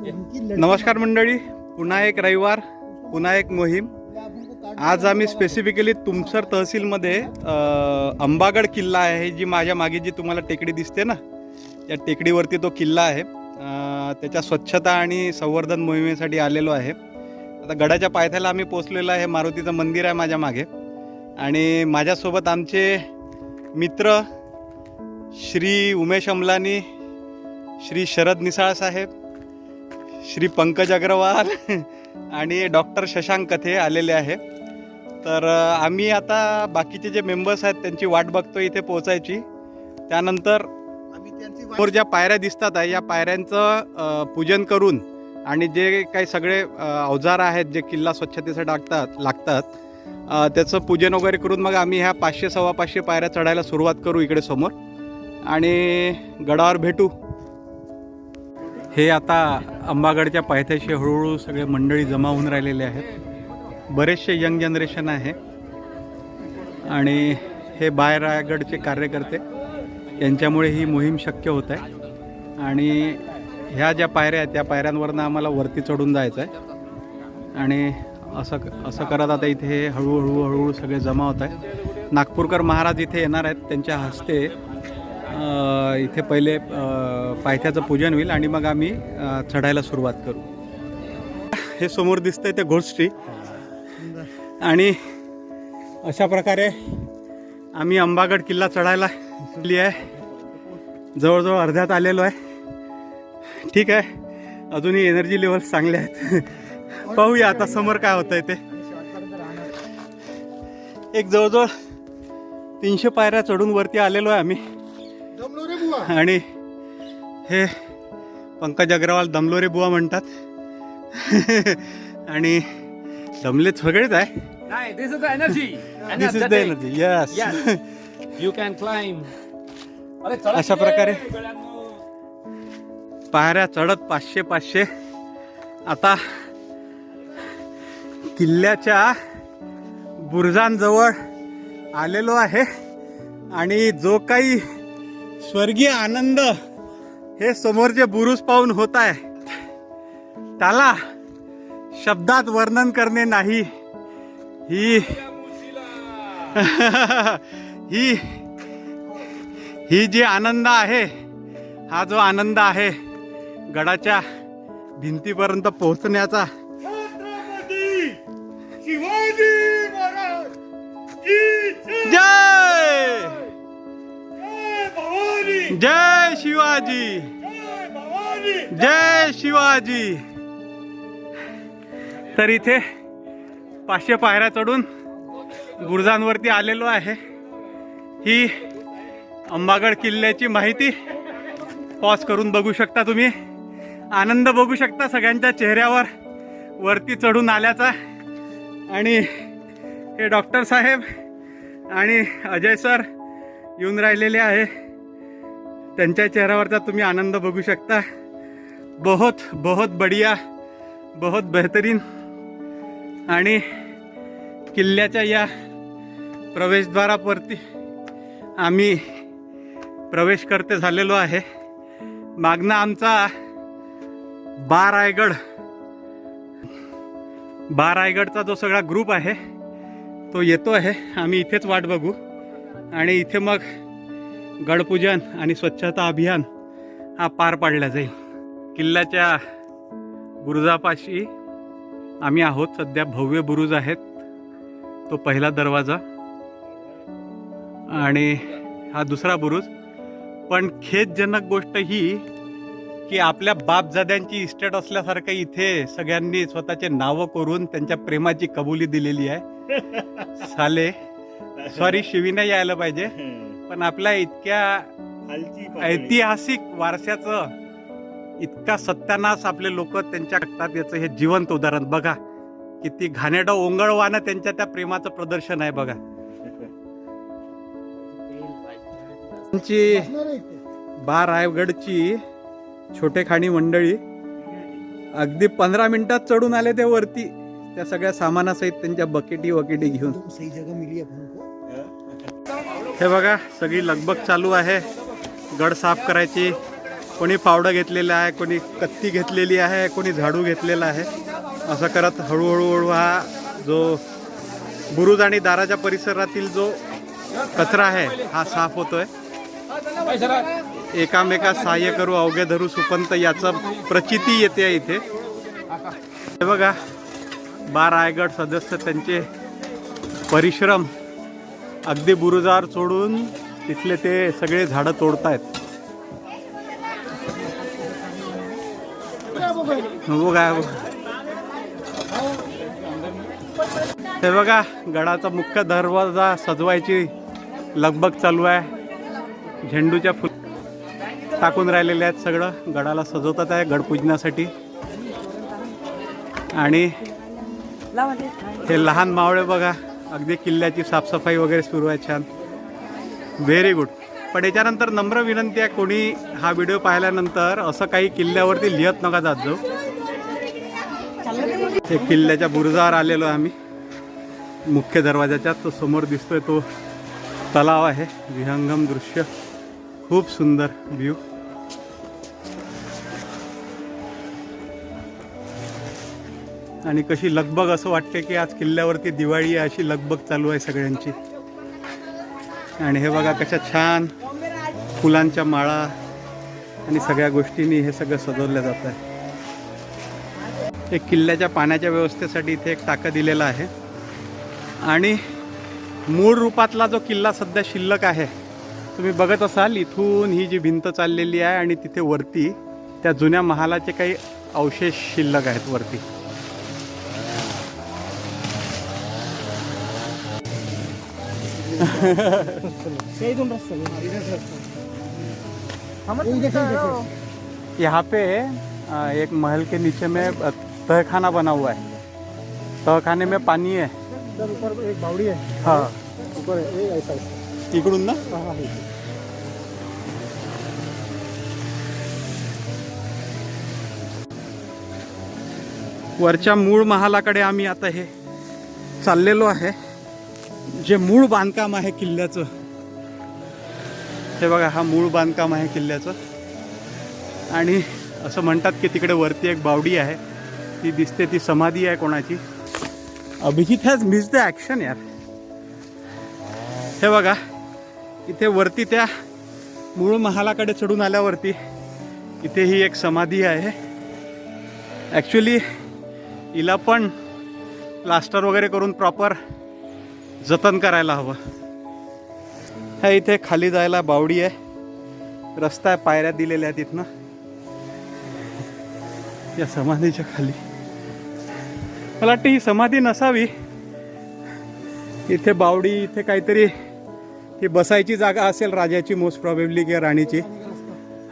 नमस्कार मंडळी पुन्हा एक रविवार पुन्हा एक मोहीम. आज आम्ही स्पेसिफिकली तुमसर तहसीलमध्ये अंबागड किल्ला आहे जी माझ्या मागे जी तुम्हाला टेकडी दिसते ना या टेकडीवरती तो किल्ला आहे. त्याच्या स्वच्छता आणि संवर्धन मोहिमेसाठी आलेलो आहे. आता गडाच्या पायथ्याला आम्ही पोचलेलो आहे मारुतीचं मंदिर आहे माझ्या मागे. आणि माझ्यासोबत आमचे मित्र श्री उमेश अमलानी श्री शरद निसाळ साहेब श्री पंकज अग्रवाल आणि डॉक्टर शशांक कथे आलेले आहे. तर आम्ही आता बाकीचे जे मेंबर्स आहेत त्यांची वाट बघतो इथे पोहोचायची. त्यानंतर समोर ज्या पायऱ्या दिसतात आहे या पायऱ्यांचं पूजन करून आणि जे काही सगळे अवजार आहेत जे किल्ला स्वच्छतेसाठी लागतात लागतात त्याचं पूजन वगैरे करून मग आम्ही ह्या पाचशे सव्वा पाचशे पायऱ्या चढायला सुरुवात करू इकडे समोर. आणि गडावर भेटू. हे आता अंबागडच्या पायथ्याशी हळूहळू सगळे मंडळी जमा होऊन राहिलेले आहेत. बरेचसे यंग जनरेशन आहे. आणि हे बाय रायगडचे कार्यकर्ते यांच्यामुळे ही मोहीम शक्य होत आहे. आणि ह्या ज्या पायऱ्या आहेत त्या पायऱ्यांवरनं आम्हाला वरती चढून जायचं आहे. आणि असं असं करत आता इथे हळूहळू हळूहळू सगळे जमा होत आहे. नागपूरकर महाराज इथे येणार आहेत त्यांच्या हस्ते इथे पहिले पायथ्याचं पूजन होईल आणि मग आम्ही चढायला सुरुवात करू. हे समोर दिसतंय ते घोडस्ट्री आणि अशा प्रकारे आम्ही अंबागड किल्ला चढायला आली आहे. जवळजवळ अर्ध्यात आलेलो आहे. ठीक आहे. अजूनही एनर्जी लेवल्स चांगले आहेत. पाहूया आता समोर काय होतं आहे ते. एक जवळजवळ तीनशे पायऱ्या चढून वरती आलेलो आहे आम्ही. आणि हे पंकज अग्रवाल दमलोरे बुवा म्हणतात. आणि दमले सगळेच आहे. This is the energy yes. अरे चढत अशा ये, प्रकारे. पायऱ्या चढत पाचशे पाचशे. आता किल्ल्याच्या बुरुजांजवळ आलेलो आहे. आणि जो काही स्वर्गीय आनंद हे समोरचे बुरुज पाहून होत आहे त्याला शब्दात वर्णन करणे नाही. ही ही ही जी आनंद आहे हा जो आनंद आहे गडाच्या भिंतीपर्यंत पोहोचण्याचा शिवाजी। जय शिवाजी। तर इथे पाचशे पायऱ्या चढून गुरुजांवरती आलेलो आहे. ही अंबागड किल्ल्याची माहिती पॉज करून बघू शकता तुम्ही. आनंद बघू शकता सगळ्यांच्या चेहऱ्यावर वरती चढून आल्याचा. आणि हे डॉक्टर साहेब आणि अजय सर येऊन राहिलेले आहे. त्यांच्या चेहऱ्यावरचा तुम्ही आनंद बघू शकता. बहुत बहुत बढिया बहुत बेहतरीन. आणि किल्ल्याच्या या प्रवेशद्वारावरती आम्ही प्रवेश करते झालेलो आहे. मागणं आमचा बारायगड. रायगड रायगडचा जो सगळा ग्रुप आहे तो येतो आहे. आम्ही इथेच वाट बघू. आणि इथे मग गडपूजन आणि स्वच्छता अभियान हा पार पाडला जाईल. किल्ल्याच्या बुरुजापाशी आम्ही आहोत. सध्या भव्य बुरुज आहेत. तो पहिला दरवाजा आणि हा दुसरा बुरुज. पण खेदजनक गोष्ट ही की आपल्या बापजाद्यांची इस्टेट असल्यासारखं इथे सगळ्यांनी स्वतःचे नावं करून त्यांच्या प्रेमाची कबुली दिलेली आहे. साले सॉरी शिवी नाही यायला पाहिजे. पण आपल्या इतक्या ऐतिहासिक वारशाचं इतका सत्यानाश आपले लोक त्यांच्या टाकतात याचं हे जिवंत उदाहरण. बघा किती घाणेरडं ओंगळवानं त्यांच्या त्या प्रेमाचं प्रदर्शन आहे बघा. त्यांची बा रायगडची छोटे खाणी मंडळी अगदी पंधरा मिनिटात चढून आले ते वरती. त्या सगळ्या सामानासहित त्यांच्या बकेटी वकेटी घेऊन. सही जगह मिली हे बघा सगळी लगबग चालू आहे. गड साफ करायची. कोणी फावडं घेतलेलं आहे कोणी कत्ती घेतलेली आहे कोणी झाडू घेतलेला आहे. असं करत हळूहळू हळू हा जो बुरुज आणि दाराच्या परिसरातील जो कचरा आहे हा साफ होतोय. एकामेका सहाय्य करू अवघे धरू सुपंत याचं प्रचिती येते इथे. हे बघा बारायगड सदस्य त्यांचे परिश्रम अगदी बुरुजार सोडून तिथले ते सगळे झाडं तोडतायत. हो बघा. हे बघा गडाचा मुख्य दरवाजा सजवायची लगबग चालू आहे. झेंडूच्या फुल टाकून राहिलेले आहेत सगळं. गडाला सजवतात आहे गडपूजनासाठी आणि हे लहान मावळे बघा. अगदी किल्ल्याची साफसफाई वगैरे सुरू आहे छान. व्हेरी गुड पण याच्यानंतर नम्र विनंती आहे कोणी हा व्हिडिओ पाहिल्यानंतर असं काही किल्ल्यावरती लिहत नका जात जाऊ. हे किल्ल्याच्या बुरुजावर आलेलो आहे आम्ही. मुख्य दरवाजाच्या तो समोर दिसतोय तो तलाव आहे. विहंगम दृश्य. खूप सुंदर व्ह्यू आणि कशी लगबग असं वाटते की आज किल्ल्यावरती दिवाळी आहे अशी लगबग चालू आहे सगळ्यांची. आणि हे बघा कशा छान फुलांच्या माळा आणि सगळ्या गोष्टींनी हे सगळं सजवलं जात आहे. एक किल्ल्याच्या पाण्याच्या व्यवस्थेसाठी इथे एक टाकं दिलेला आहे. आणि मूळ रूपातला जो किल्ला सध्या शिल्लक आहे तुम्ही बघत असाल इथून ही जी भिंत चाललेली आहे आणि तिथे वरती त्या जुन्या महालाचे काही अवशेष शिल्लक आहेत वरती. यहाँ पे एक महल के नीचे में तहखाना बना हुआ है। तहखाने में पानी है। ऊपर एक बावड़ी है। हाँ। ऊपर। इकडून ना। वरच्या मूळ महालाकडे आम्ही आता हे चाललेलो आहे. जे मूळ बांधकाम आहे किल्ल्याचं हे बघा हा मूळ बांधकाम आहे किल्ल्याचं. आणि असं म्हणतात की तिकडे वरती एक बावडी आहे ती दिसते ती समाधी आहे कोणाची. Abhijit has miss the action यार. हे बघा इथे वरती त्या मूळ महालाकडे चढून आल्यावरती इथे ही एक समाधी आहे. ॲक्च्युली हिला पण प्लास्टर वगैरे करून प्रॉपर जतन करायला हवं. ह्या इथे खाली जायला बावडी आहे. रस्ता आहे पायऱ्या दिलेल्या आहेत इथनं. या समाधीच्या खाली. मला वाटतं ही समाधी नसावी. इथे बावडी इथे काहीतरी ही बसायची जागा असेल राजाची मोस्ट प्रॉबेबली किंवा राणीची.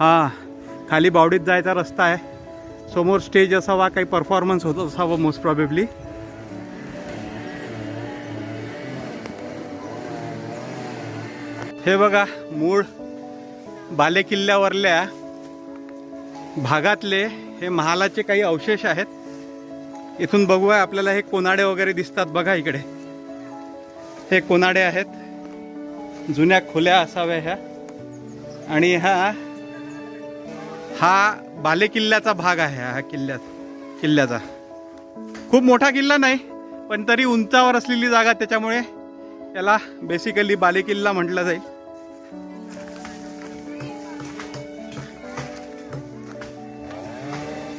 हां खाली बावडीत जायचा रस्ता आहे. समोर स्टेज असावा काही परफॉर्मन्स होत असावं मोस्ट प्रॉबेबली हे बघा मूळ बालेकिल्ल्यावरल्या भागातले हे महालाचे काही अवशेष आहेत. इथून बघूया आपल्याला हे कोनाडे वगैरे दिसतात बघा इकडे. हे कोनाडे आहेत. जुन्या खोल्या असाव्या ह्या. आणि हा हा बालेकिल्ल्याचा भाग आहे हा किल्ल्यात किल्ल्याचा. खूप मोठा किल्ला नाही पण तरी उंचावर असलेली जागा त्याच्यामुळे त्याला बेसिकली बालेकिल्ला म्हटलं जाईल.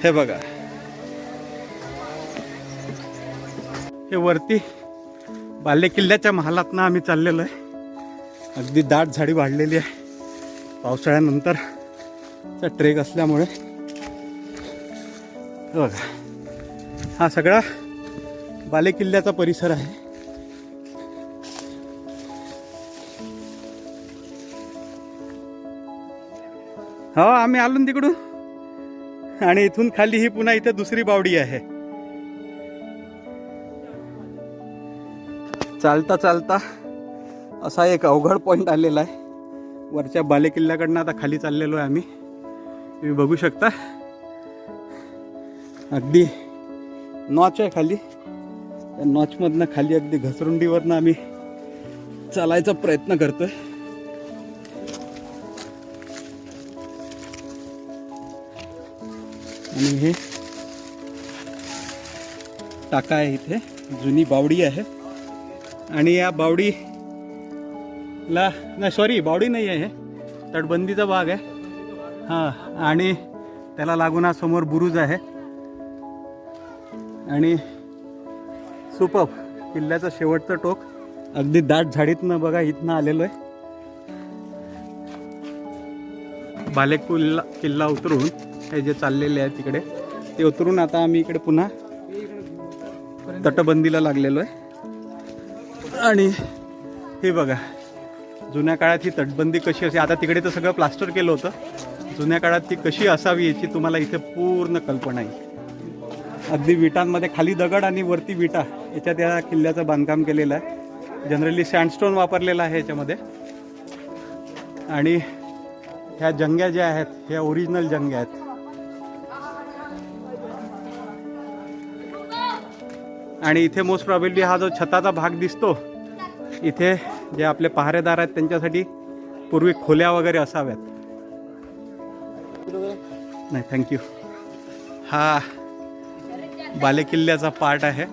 हे बघा. हे वरती बालेकिल्ल्याच्या महालातनं आम्ही चाललेलो आहे. अगदी दाट झाडी वाढलेली आहे. पावसाळ्यानंतर ट्रेक असल्यामुळे. हे बघा. हा सगळा बालेकिल्ल्याचा परिसर आहे. हो आम्ही आलो तिकडून. आणि इथून खाली ही पुन्हा इथे दुसरी बावडी आहे. चालता चालता असा एक अवघड पॉईंट आलेला आहे. वरच्या बालेकिल्ल्याकडनं आता खाली चाललेलो आहे आम्ही. तुम्ही बघू शकता. अगदी नॉच आहे खाली. त्या नॉचमधनं खाली अगदी घसरुंडीवरनं आम्ही चालायचा प्रयत्न करतोय. आणि हे टाका आहे इथे. जुनी बावडी आहे. आणि या बावडीला नाही सॉरी बावडी नाही आहे हे. तटबंदीचा भाग आहे. हां आणि त्याला लागून हा समोर बुरुज आहे. आणि सुपप किल्ल्याचं शेवटचं टोक. अगदी दाट झाडीतनं बघा इथनं आलेलो आहे. बाले किल्ला किल्ला उतरून हे जे चाललेले आहे तिकडे ते उतरून आता आम्ही इकडे पुन्हा तटबंदीला लागलेलो आहे. आणि हे बघा जुन्या काळात ही तटबंदी कशी असे आता तिकडे तर सगळं प्लास्टर केलं होतं. जुन्या काळात ती कशी असावी याची तुम्हाला इथे पूर्ण कल्पना आहे. अगदी विटांमध्ये खाली दगड आणि वरती विटा याच्यात या किल्ल्याचं बांधकाम केलेलं आहे. जनरली सँडस्टोन वापरलेला आहे याच्यामध्ये. आणि ह्या जंग्या ज्या आहेत ह्या ओरिजिनल जंग्या आहेत. आणि इथे मोस्ट प्रॉबेबली हा जो छताचा भाग दिसतो इथे जे आपले पहारेदार आहेत त्यांच्यासाठी पूर्वी खोल्या वगैरे असाव्यात. नाही थँक्यू हा बालेकिल्ल्याचा पार्ट आहे.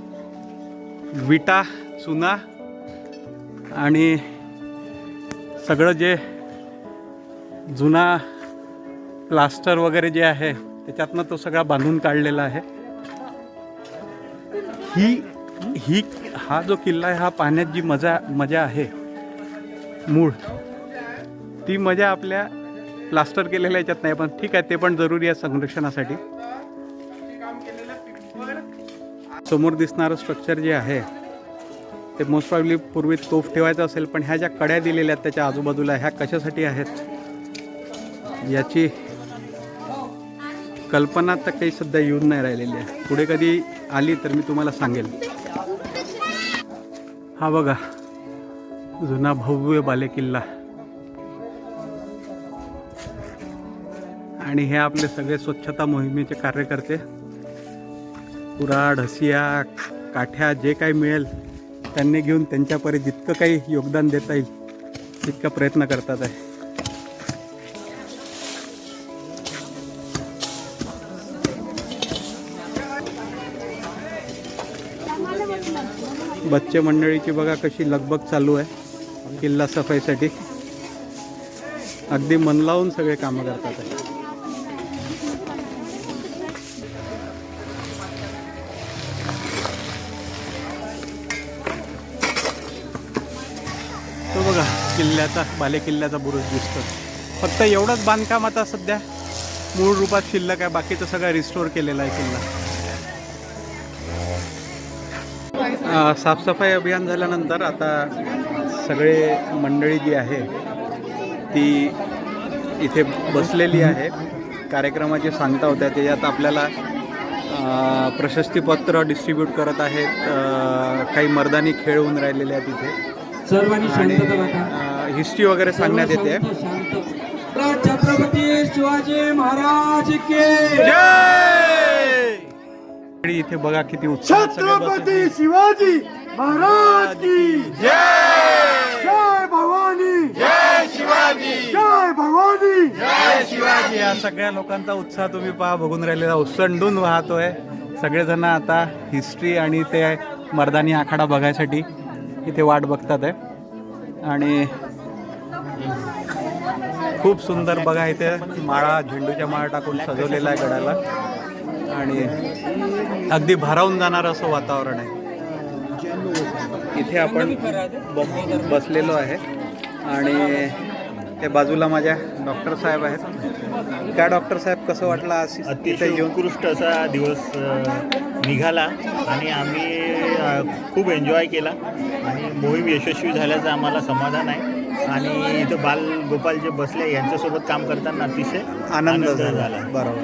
विटा चुना आणि सगळं जे जुना प्लास्टर वगैरे जे आहे त्याच्यातनं तो सगळा बांधून काढलेला आहे. ही ही हा जो किल्ला आहे हा पाहण्यात जी मजा मजा आहे मूळ ती मजा आपल्या प्लास्टर केलेल्या याच्यात नाही पण ठीक आहे ते पण जरुरी आहे संरक्षणासाठी. समोर दिसणारं स्ट्रक्चर जे आहे ते मोस्ट प्रॉब्ली पूर्वी तोफ ठेवायचं असेल पण ह्या ज्या कड्या दिलेल्या आहेत त्याच्या आजूबाजूला ह्या कशासाठी आहेत याची कल्पना तर काही सध्या येऊन नाही राहिलेली आहे. पुढे कधी आली तर मी तुम्हाला सांगेल. हा बघा जुना भव्य बालेकिल्ला. आणि हे आपले सगळे स्वच्छता मोहिमेचे कार्यकर्ते. पुरा हसिया काठ्या जे काही मिळेल त्यांनी घेऊन त्यांच्यापरी जितकं काही योगदान देता येईल तितका प्रयत्न करतात आहे. बच्चे मंडळीची बघा कशी लगबग चालू आहे. किल्ला सफाईसाठी. अगदी मन लावून सगळे कामं करतात आहे. तो बघा किल्ल्याचा बालेकिल्ल्याचा बुरुज दिसतो फक्त एवढंच बांधकाम आता सध्या. मूळ रूपात शिल्लक आहे बाकीचं सगळं रिस्टोर केलेलं आहे किल्ला. साफसफाई अभियान झाल्यानंतर आता सगळे मंडळी जी आहे ती इथे बसलेली आहे. कार्यक्रमाची सांगता होत्या त्याच्यात आपल्याला प्रशस्तीपत्र डिस्ट्रीब्यूट करत आहेत. काही मर्दानी खेळ होऊन राहिलेले आहेत इथे. सर्वांनी आणि हिस्ट्री वगैरे सांगण्यात येते. छत्रपती शिवाजी महाराज के इथे बघा किती उत्साह छत्रपती शिवाजी महाराज की जय! भवानी! जय शिवाजी! जय भवानी! शिवाजी! या सगळ्या लोकांचा उत्साह तुम्ही पहा बघून राहिलेला ओसंडून वाहतोय. सगळेजण आता हिस्ट्री आणि ते मर्दानी आखाडा बघायसाठी इथे वाट बघतात आहे. आणि खूप सुंदर बघा इथे माळा झेंडूच्या माळा टाकून सजवलेला आहे गडाला. आणि अगदी भारावून जाणारं असं वातावरण आहे. इथे आपण बस बसलेलो आहे आणि ते बाजूला माझ्या डॉक्टर साहेब आहेत. त्या डॉक्टर साहेब कसं वाटलं आज अतिशय उत्कृष्ट असा दिवस निघाला आणि आम्ही खूप एन्जॉय केला आणि मोहीम यशस्वी झाल्याचं आम्हाला समाधान आहे. आणि इथं बाल गोपाल जे बसले यांच्यासोबत काम करताना अतिशय आनंद झाला. बरोबर.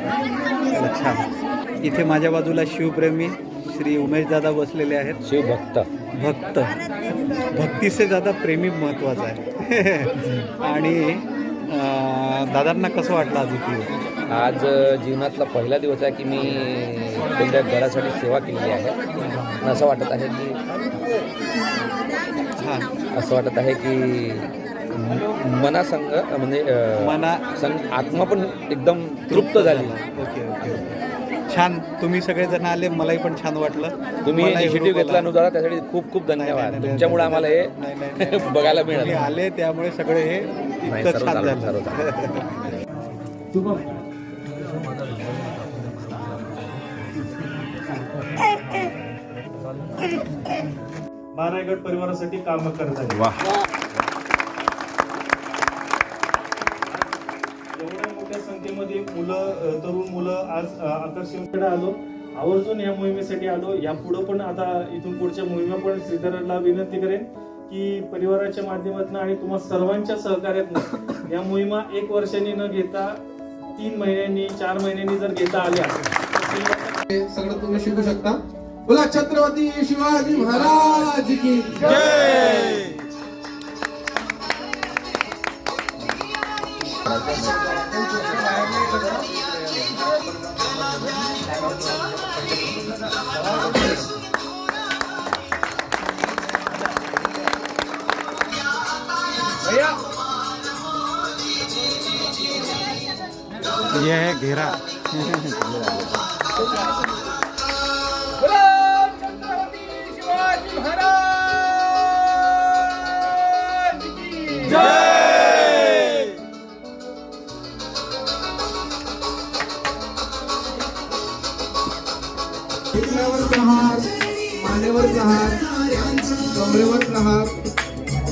चला, छान इथे माझ्या बाजूला शिवप्रेमी श्री उमेश दादा बसलेले आहेत. शिवभक्त. भक्त. भक्ती से ज्यादा प्रेमी महत्त्वाचा आहे आणि दादांना कसं वाटलं आज इथे? आज जीवनातला पहिला दिवस आहे की मी कोणत्या गडासाठी सेवा केलेली आहे. असं वाटत आहे की असं वाटत आहे की मनासंग म्हणजे मना संग आत्मा पण एकदम तृप्त झाली. ओके ओके छान. तुम्ही सगळेजण आले मलाही पण छान वाटलं. तुम्ही इनिशिएटिव्ह घेतला. अनुदारा त्यासाठी खूप खूप धन्यवाद. तुमच्यामुळे आम्हाला हे. बघायला मिळालं. आले त्यामुळे सगळे हे इतकं छान झालं. सर्व बारायगड परिवारासाठी काम करत आहे एवढ्या मोठ्या संख्येमध्ये मुलं तरुण मुलं आज अ, आकर्षणकडे आलो. आवर्जून या मोहिमेसाठी आलो. या पुढं पण आता इथून पुढच्या मोहिमा पण श्रीधरला विनंती करेन की परिवाराच्या माध्यमातून आणि तुम्हा सर्वांच्या सहकार्यातून या मोहिमा एक वर्षांनी न घेता तीन महिन्यांनी चार महिन्यांनी जर घेता आल्या सगळं तुम्ही शिकू शकता. बोला छत्रपती शिवाजी महाराज की ये है घेरा।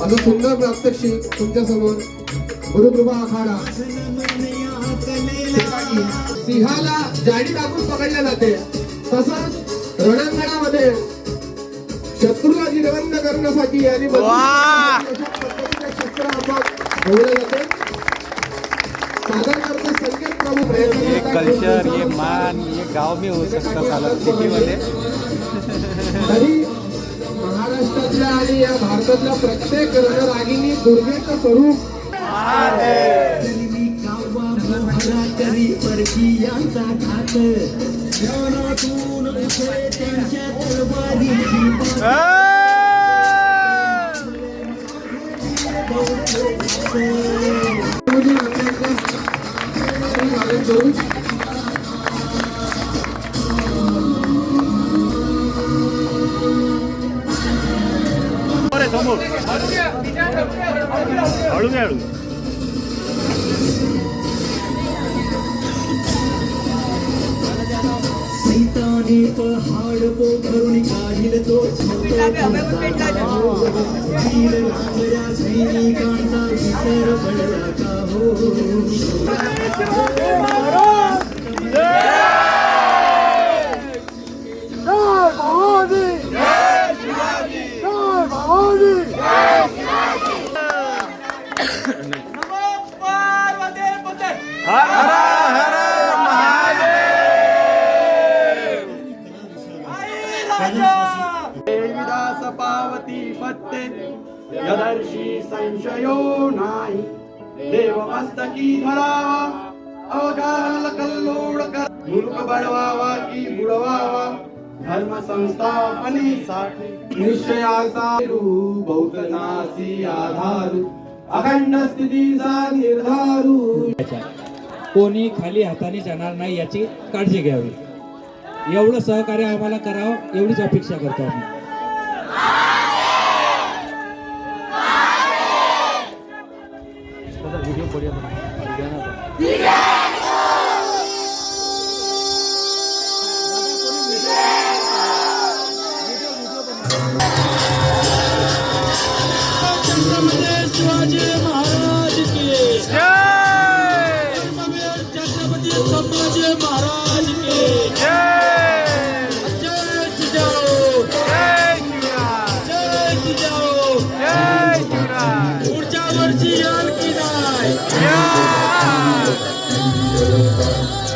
असं सुंदर प्रात्यक्षिक तुमच्यासमोर गुरुकृपा आखाडा सिंहाला जाडी टाकून पकडले जाते तसंच रणांगणामध्ये शत्रूला जिरवंत करण्यासाठी आणि शस्त्र आपण जाते ये. कल्चर ये मान ये गांव में हो सकता साला सिटी मध्ये महाराष्ट्रातल्या आणि या भारतातल्या प्रत्येक रणरागिनी दुर्गेचं स्वरूप करू हळू घ्या हळू सैताने पहाड पोखरून काढील तो वीर रांगड्या सैनिकांचा विसर पडला का हो यदर्शी संशयो नाही देव मस्तकी धरावा अवकाल कल्लोड कर। मूर्ख बळवावा की बुडवावा धर्म संस्थापनेसाठी निश्चयाचा नासी आधारू। अखंड स्थितीचा निर्धारू। कोणी खाली हाताने जाणार नाही याची काळजी घ्यावी. एवढं सहकार्य आम्हाला करावं एवढीच अपेक्षा करतो आम्ही. Lord.